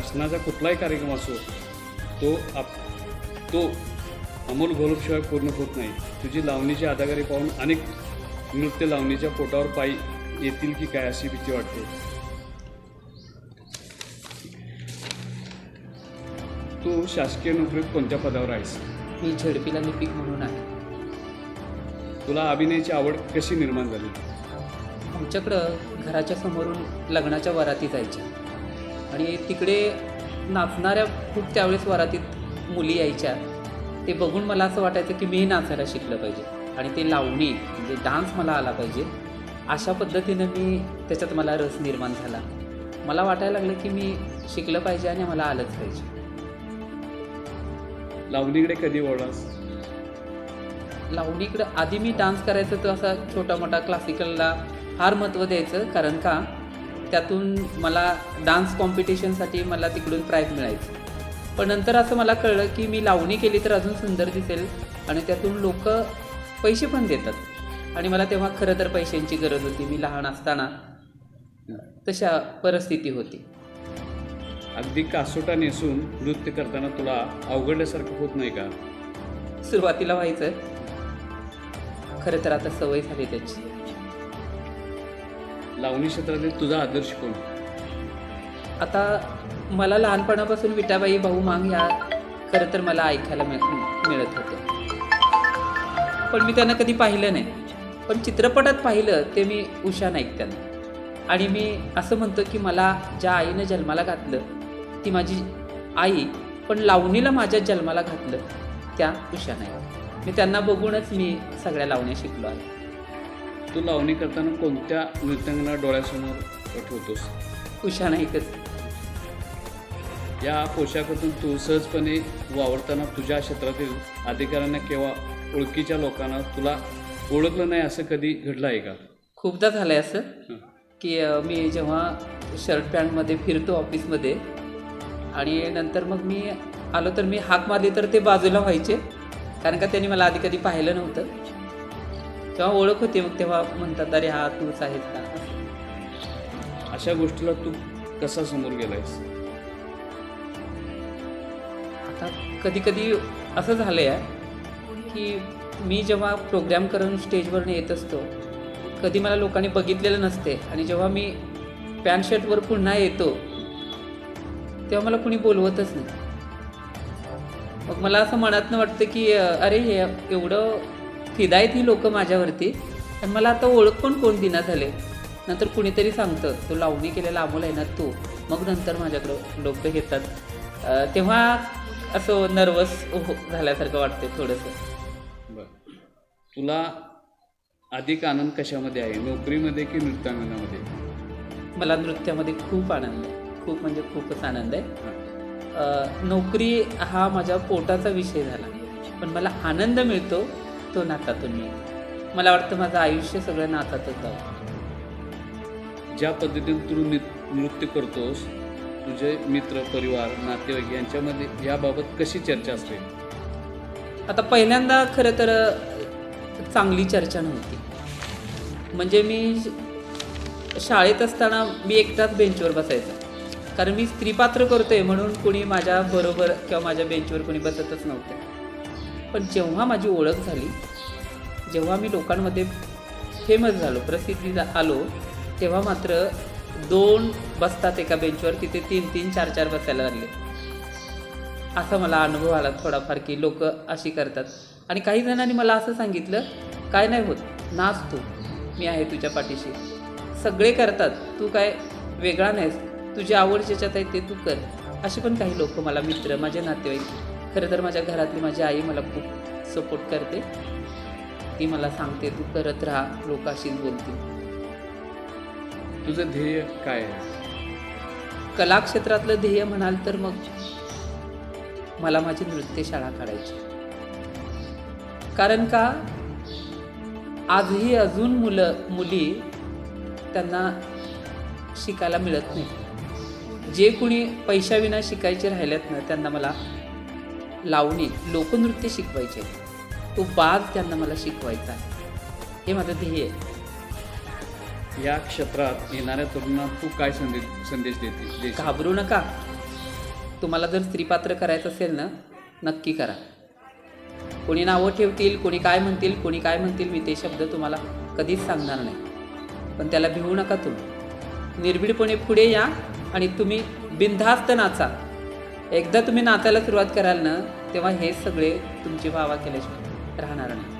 शासनाचा कुठलाही कार्यक्रम असो तो आप तो अमोल घोलपशिवाय पूर्ण होत नाही. तुझी लावणीची अदाकारी पाहून अनेक नृत्य लावणीच्या पोटावर पायी येतील की काय अशी भीती वाटते? तू शासकीय नोकरीत कोणत्या पदावर आहेस? मी झेडपीला लिपिक म्हणून आहे. तुला अभिनयाची आवड कशी निर्माण झाली? आमच्याकडं घराच्या समोरून लग्नाच्या वराती जायच्या आणि तिकडे नाचणाऱ्या खूप त्यावेळेस वरातीत मुली यायच्या. ते बघून मला असं वाटायचं की मीही नाचायला शिकलं पाहिजे. आणि ते लावणी म्हणजे डान्स मला आला पाहिजे. अशा पद्धतीनं मी त्याच्यात मला रस निर्माण झाला. मला वाटायला लागलं की मी शिकलं पाहिजे आणि मला आलंच पाहिजे. लावणीकडे कधी वळलास? लावणीकडं आधी मी डान्स करायचं तर असा छोटा मोठा क्लासिकलला फार महत्त्व द्यायचं. कारण का? त्यातून मला डान्स कॉम्पिटिशनसाठी मला तिकडून प्राईज मिळायचं. पण नंतर असं मला कळलं की मी लावणी केली तर अजून सुंदर दिसेल आणि त्यातून लोक पैसे पण देतात. आणि मला तेव्हा खरं तर पैशांची गरज होती. मी लहान असताना तशा परिस्थिती होती. अगदी कासोटा नेसून नृत्य करताना तुला अवघडल्यासारखं होत नाही का? सुरुवातीला व्हायचं खरं तर आता सवय झाली त्याची. लावणी क्षेत्रातील तुझा आदर्श कोण? आता मला लहानपणापासून विटाबाई भाऊ मांग ह्या खरं तर मला ऐकायला मिळ मिळत होते. पण मी त्यांना कधी पाहिलं नाही. पण चित्रपटात पाहिलं ते मी उषा नाईक त्यांना. आणि मी असं म्हणतो की मला ज्या आईनं जन्माला घातलं ती माझी आई पण लावणीला माझ्या जन्माला घातलं त्या उषा नाईक. मी त्यांना बघूनच मी सगळ्या लावण्या शिकलो आहे. तू लावणी करताना कोणत्या नृत्यांगना डोळ्यासमोर ठेवतोस उषा नाईकच. या पोशाखातून तू सहजपणे वावरताना तुझ्या क्षेत्रातील अधिकाऱ्यांना किंवा ओळखीच्या लोकांना तुला ओळखलं नाही असं कधी घडलं आहे का? खूपदा झालं आहे असं. की मी जेव्हा शर्ट पॅन्टमध्ये फिरतो ऑफिसमध्ये आणि नंतर मग मी आलो तर मी हाक मारली तर ते बाजूला व्हायचे. कारण का त्यांनी मला आधी कधी पाहिलं नव्हतं. तेव्हा ओळख होती मग तेव्हा म्हणतात अरे हा तूच आहेस का. अशा गोष्टीला तू कसा समोर गेलायस आता कधी कधी असं झालं आहे की मी जेव्हा प्रोग्राम करून स्टेजवरून येत असतो कधी मला लोकांनी बघितलेलं नसते आणि जेव्हा मी पॅन्ट शर्टवर पुन्हा येतो तेव्हा मला कुणी बोलवतच नाही मग मला असं मनातनं वाटतं की अरे हे एवढं फिदायत ही लोक माझ्यावरती आणि मला आता ओळख पण कोण दिना झाले? नंतर कुणीतरी सांगतं तो लावणी केलेला अमोल आहे ना तो. मग नंतर माझ्याकडं लोक येतात अ, तेव्हा असं नर्वस झाल्यासारखं वाटतं थोडंसं. बर. तुला अधिक आनंद कशामध्ये आहे? नोकरीमध्ये की नृत्यांगनामध्ये मला नृत्यामध्ये खूप आनंद आहे. खूप म्हणजे खूपच आनंद आहे. हां. नोकरी हा माझ्या पोटाचा विषय झाला. पण मला आनंद मिळतो तो नातातून मिळतो मला वाटतं माझं आयुष्य सगळं नातातच जावं ज्या पद्धतीने तू नृत्य करतोस तुझे मित्र परिवार नातेवाईक यांच्यामध्ये याबाबत कशी चर्चा असते? आता पहिल्यांदा खरं तर चांगली चर्चा नव्हती. म्हणजे मी शाळेत असताना मी एकटाच बेंचवर बसायचा. कारण मी स्त्रीपात्र करतोय म्हणून कोणी माझ्या बरोबर किंवा माझ्या बेंचवर कोणी बसतच नव्हतं. पण जेव्हा माझी ओळख झाली जेव्हा मी लोकांमध्ये फेमस झालो प्रसिद्धी झा- आलो तेव्हा मात्र दोन बसतात एका बेंचवर तिथे तीन तीन चार चार बसायला लागले. असा मला अनुभव आला थोडाफार की लोक अशी करतात. आणि काही जणांनी मला असं सांगितलं काय नाही होत नाच तू मी आहे तुझ्या पाठीशी. सगळे करतात तू काय वेगळा नाहीस तुझी आवड ज्याच्यात आहे ते तू कर. असे पण काही लोक मला मित्र माझे नातेवाईक खरं तर माझ्या घरातली माझी आई मला खूप सपोर्ट करते. ती मला सांगते तू करत राहा लोक अशीच बोलतील तुझं ध्येय काय आहे? कला क्षेत्रातलं ध्येय म्हणाल तर मग मला माझी नृत्यशाळा काढायची. कारण का? आजही अजून मुलं मुली त्यांना शिकायला मिळत नाही. जे कुणी पैशाविना शिकायचे राहिलेत ना त्यांना मला लावणी लोकनृत्य शिकवायचे. तो बाज त्यांना मला शिकवायचा आहे. हे माझं ध्येय आहे. या क्षेत्रात येणाऱ्या तरुणांना तू काय संदेश संदेश देते? घाबरू नका. तुम्हाला जर स्त्रीपात्र करायचं असेल ना नक्की करा. कोणी नावं ठेवतील कोणी काय म्हणतील कोणी काय म्हणतील मी ते शब्द तुम्हाला कधीच सांगणार नाही. पण त्याला भिवू नका तुम्ही. निर्भीडपणे पुढे या आणि तुम्ही बिनधास्त नाचा. एकदा तुम्ही नाचायला सुरुवात कराल ना तेव्हा हे सगळे तुमची वावा केल्याशिवाय राहणार नाही.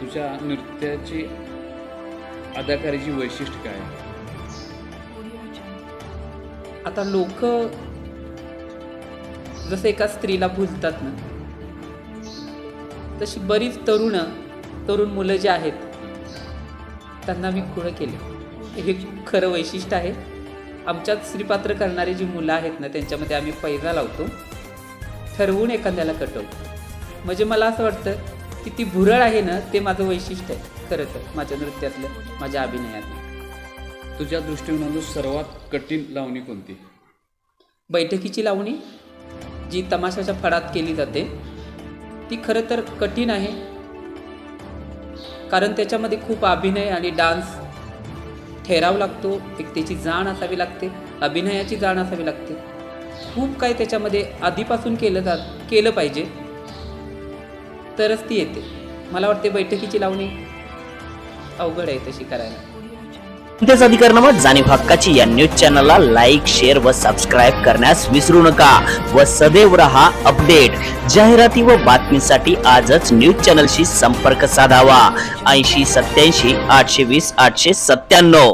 तुझ्या नृत्याची अदाकारीची वैशिष्ट्य काय? आता लोक जसं एका स्त्रीला भुलतात ना तशी बरीच तरुण तरुण मुलं जी आहेत त्यांना मी खुणं केले. हे खरं वैशिष्ट्य आहे. आमच्यात स्त्रीपात्र करणारी जी मुलं आहेत ना त्यांच्यामध्ये आम्ही पैजा लावतो. ठरवून एखाद्याला कटवतो. म्हणजे मला असं वाटतं की ती भुरळ आहे ना ते माझं वैशिष्ट्य आहे. खरं तर माझ्या नृत्यातलं माझ्या अभिनयातलं. तुझ्या दृष्टीकोनातून सर्वात कठीण लावणी कोणती? बैठकीची लावणी जी तमाशाच्या फडात केली जाते ती खरं तर कठीण आहे. कारण त्याच्यामध्ये खूप अभिनय आणि डान्स ठेराव लागतो एक त्याची जाण असावी लागते अभिनयाची जाण असावी लागते. खूप काही त्याच्यामध्ये आधीपासून केलं जात केलं पाहिजे. तरच ती येते. मला वाटते बैठकीची लावणी अवघड आहे तशी करायला. तेच अधिकारनामा जाणीव हक्काची या न्यूज चॅनलला लाईक शेअर व सबस्क्राईब करण्यास विसरू नका. व सदैव रहा अपडेट जाहिराती व बातमीसाठी आजच न्यूज चॅनलशी संपर्क साधावा. ऐंशी सत्याऐंशी आठशे वीस आठशे सत्त्याण्णव.